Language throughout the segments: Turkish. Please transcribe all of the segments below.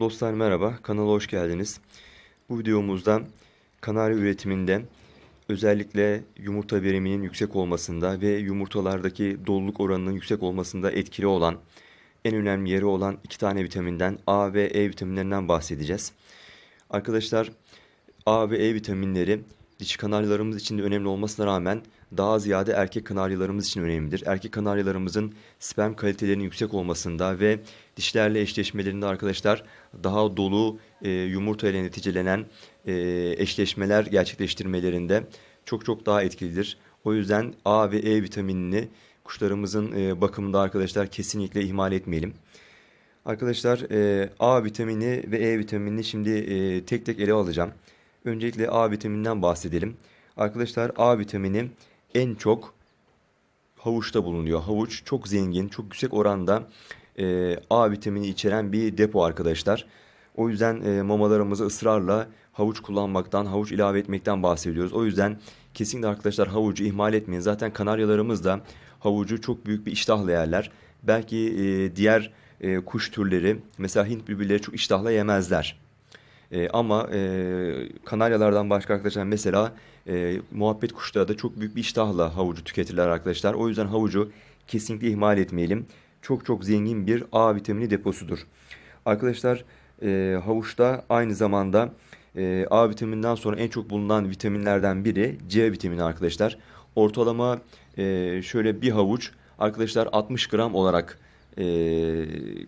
Dostlar merhaba, kanala hoş geldiniz. Bu videomuzda kanarya üretiminde özellikle yumurta veriminin yüksek olmasında ve yumurtalardaki doluluk oranının yüksek olmasında etkili olan en önemli yeri olan iki tane vitaminden A ve E vitaminlerinden bahsedeceğiz. Arkadaşlar A ve E vitaminleri dişi kanaryalarımız için de önemli olmasına rağmen daha ziyade erkek kanaryalarımız için önemlidir. Erkek kanaryalarımızın sperm kalitelerinin yüksek olmasında ve dişlerle eşleşmelerinde arkadaşlar daha dolu e, yumurta ile neticelenen e, eşleşmeler gerçekleştirmelerinde çok çok daha etkilidir. O yüzden A ve E vitaminini kuşlarımızın e, bakımında arkadaşlar kesinlikle ihmal etmeyelim. Arkadaşlar e, A vitamini ve E vitaminini şimdi e, tek tek ele alacağım. Öncelikle A vitamininden bahsedelim. Arkadaşlar A vitamini en çok havuçta bulunuyor. Havuç çok zengin, çok yüksek oranda e, A vitamini içeren bir depo arkadaşlar. O yüzden e, mamalarımızı ısrarla havuç kullanmaktan, havuç ilave etmekten bahsediyoruz. O yüzden kesinlikle arkadaşlar havucu ihmal etmeyin. Zaten kanaryalarımız da havucu çok büyük bir iştahla yerler. Belki e, diğer e, kuş türleri mesela Hint bülbülleri çok iştahla yemezler. E, ama e, kanaryalardan başka arkadaşlar mesela e, muhabbet kuşları da çok büyük bir iştahla havucu tüketirler arkadaşlar. O yüzden havucu kesinlikle ihmal etmeyelim. Çok çok zengin bir A vitamini deposudur. Arkadaşlar e, havuçta aynı zamanda e, A vitamininden sonra en çok bulunan vitaminlerden biri C vitamini arkadaşlar. Ortalama e, şöyle bir havuç arkadaşlar 60 gram olarak e,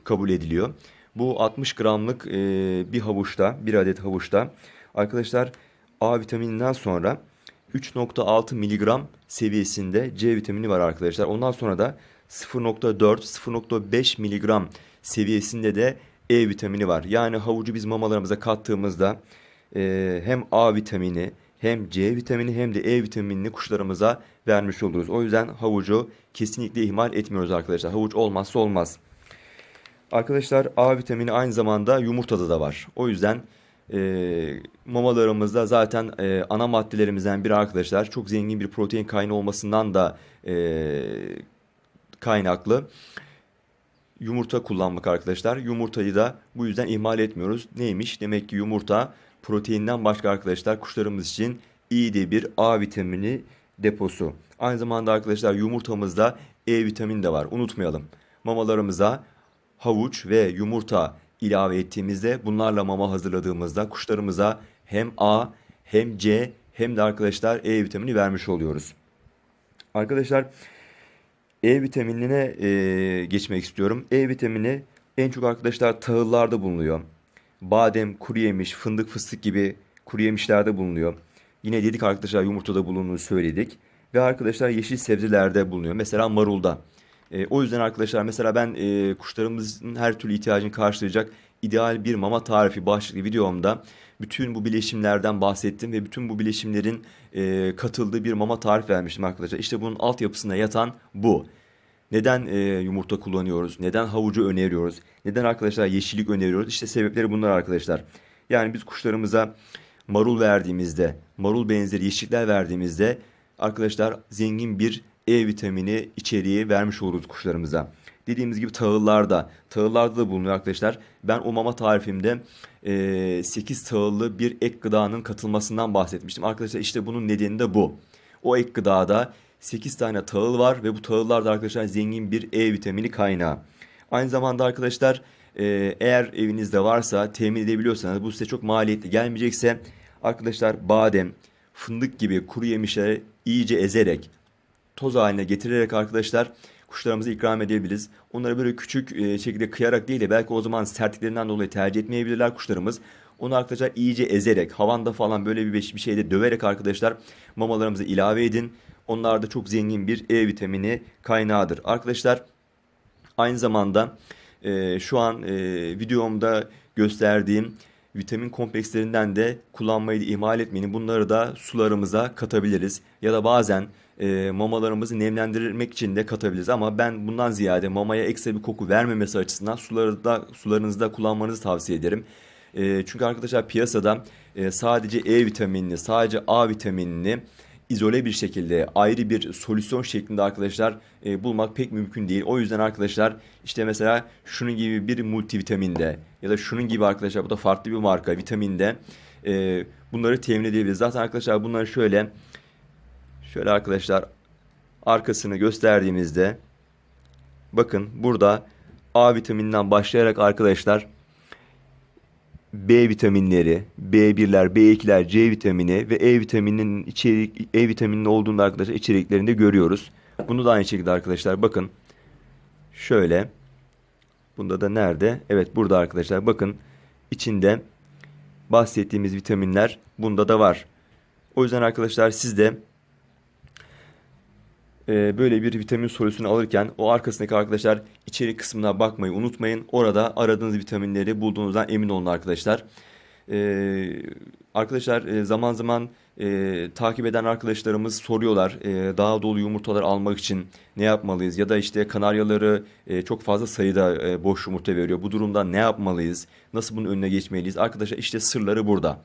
kabul ediliyor. Bu 60 gramlık e, bir havuçta, bir adet havuçta arkadaşlar A vitamininden sonra 3.6 miligram seviyesinde C vitamini var arkadaşlar. Ondan sonra da 0.4, 0.5 miligram seviyesinde de E vitamini var. Yani havucu biz mamalarımıza kattığımızda e, hem A vitamini hem C vitamini hem de E vitaminini kuşlarımıza vermiş oluruz. O yüzden havucu kesinlikle ihmal etmiyoruz arkadaşlar. Havuç olmazsa olmaz. Arkadaşlar A vitamini aynı zamanda yumurtada da var. O yüzden e, mamalarımızda zaten e, ana maddelerimizden biri arkadaşlar çok zengin bir protein kaynağı olmasından da e, kaynaklı yumurta kullanmak arkadaşlar. Yumurtayı da bu yüzden ihmal etmiyoruz. Neymiş? Demek ki yumurta proteinden başka arkadaşlar kuşlarımız için iyi de bir A vitamini deposu. Aynı zamanda arkadaşlar yumurtamızda E vitamini de var. Unutmayalım. Mamalarımıza havuç ve yumurta ilave ettiğimizde bunlarla mama hazırladığımızda kuşlarımıza hem A hem C hem de arkadaşlar E vitamini vermiş oluyoruz. Arkadaşlar E vitaminine e, geçmek istiyorum. E vitamini en çok arkadaşlar tahıllarda bulunuyor. Badem, kuru yemiş, fındık, fıstık gibi kuru yemişlerde bulunuyor. Yine dedik arkadaşlar yumurtada bulunduğunu söyledik. Ve arkadaşlar yeşil sebzelerde bulunuyor. Mesela marulda. E, o yüzden arkadaşlar mesela ben e, kuşlarımızın her türlü ihtiyacını karşılayacak ideal bir mama tarifi başlıklı videomda bütün bu bileşimlerden bahsettim ve bütün bu bileşimlerin e, katıldığı bir mama tarifi vermiştim arkadaşlar. İşte bunun altyapısında yatan bu. Neden e, yumurta kullanıyoruz? Neden havucu öneriyoruz? Neden arkadaşlar yeşillik öneriyoruz? İşte sebepleri bunlar arkadaşlar. Yani biz kuşlarımıza marul verdiğimizde, marul benzeri yeşillikler verdiğimizde arkadaşlar zengin bir E vitamini içeriği vermiş oluruz kuşlarımıza. Dediğimiz gibi tahıllarda, tahıllarda da bulunuyor arkadaşlar. Ben o mama tarifimde e, 8 tahıllı bir ek gıdanın katılmasından bahsetmiştim. Arkadaşlar işte bunun nedeni de bu. O ek gıdada 8 tane tahıl var ve bu tahıllarda arkadaşlar zengin bir E vitamini kaynağı. Aynı zamanda arkadaşlar e, eğer evinizde varsa temin edebiliyorsanız bu size çok maliyetli gelmeyecekse arkadaşlar badem, fındık gibi kuru yemişleri iyice ezerek toz haline getirerek arkadaşlar kuşlarımıza ikram edebiliriz. Onları böyle küçük e, şekilde kıyarak değil de belki o zaman sertliklerinden dolayı tercih etmeyebilirler kuşlarımız. Onu arkadaşlar iyice ezerek, havanda falan böyle bir, bir şeyde döverek arkadaşlar mamalarımıza ilave edin. Onlar da çok zengin bir E vitamini kaynağıdır. Arkadaşlar aynı zamanda e, şu an e, videomda gösterdiğim vitamin komplekslerinden de kullanmayı da ihmal etmeyin. Bunları da sularımıza katabiliriz. Ya da bazen e, mamalarımızı nemlendirmek için de katabiliriz. Ama ben bundan ziyade mamaya ekstra bir koku vermemesi açısından suları da, sularınızda kullanmanızı tavsiye ederim. E, çünkü arkadaşlar piyasada e, sadece E vitaminini, sadece A vitaminini izole bir şekilde ayrı bir solüsyon şeklinde arkadaşlar e, bulmak pek mümkün değil. O yüzden arkadaşlar işte mesela şunun gibi bir multivitaminde ya da şunun gibi arkadaşlar bu da farklı bir marka vitaminde e, bunları temin edebiliriz. Zaten arkadaşlar bunları şöyle şöyle arkadaşlar arkasını gösterdiğimizde bakın burada A vitamininden başlayarak arkadaşlar B vitaminleri, B1'ler, B2'ler, C vitamini ve E vitamininin içerik E vitamininin olduğunda arkadaşlar içeriklerinde görüyoruz. Bunu da aynı şekilde arkadaşlar bakın. Şöyle. Bunda da nerede? Evet burada arkadaşlar bakın içinde bahsettiğimiz vitaminler bunda da var. O yüzden arkadaşlar siz de e, böyle bir vitamin solüsyonu alırken o arkasındaki arkadaşlar içerik kısmına bakmayı unutmayın. Orada aradığınız vitaminleri bulduğunuzdan emin olun arkadaşlar. E, arkadaşlar e, zaman zaman takip eden arkadaşlarımız soruyorlar daha dolu yumurtalar almak için ne yapmalıyız? Ya da işte kanaryaları çok fazla sayıda boş yumurta veriyor. Bu durumda ne yapmalıyız? Nasıl bunun önüne geçmeliyiz? Arkadaşlar işte sırları burada.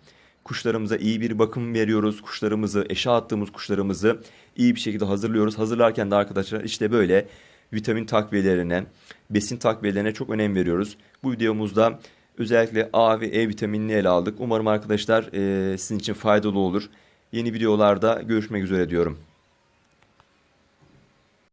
Kuşlarımıza iyi bir bakım veriyoruz. Kuşlarımızı, eşe attığımız kuşlarımızı iyi bir şekilde hazırlıyoruz. Hazırlarken de arkadaşlar işte böyle vitamin takviyelerine, besin takviyelerine çok önem veriyoruz. Bu videomuzda özellikle A ve E vitaminini ele aldık. Umarım arkadaşlar eee, sizin için faydalı olur. Yeni videolarda görüşmek üzere diyorum.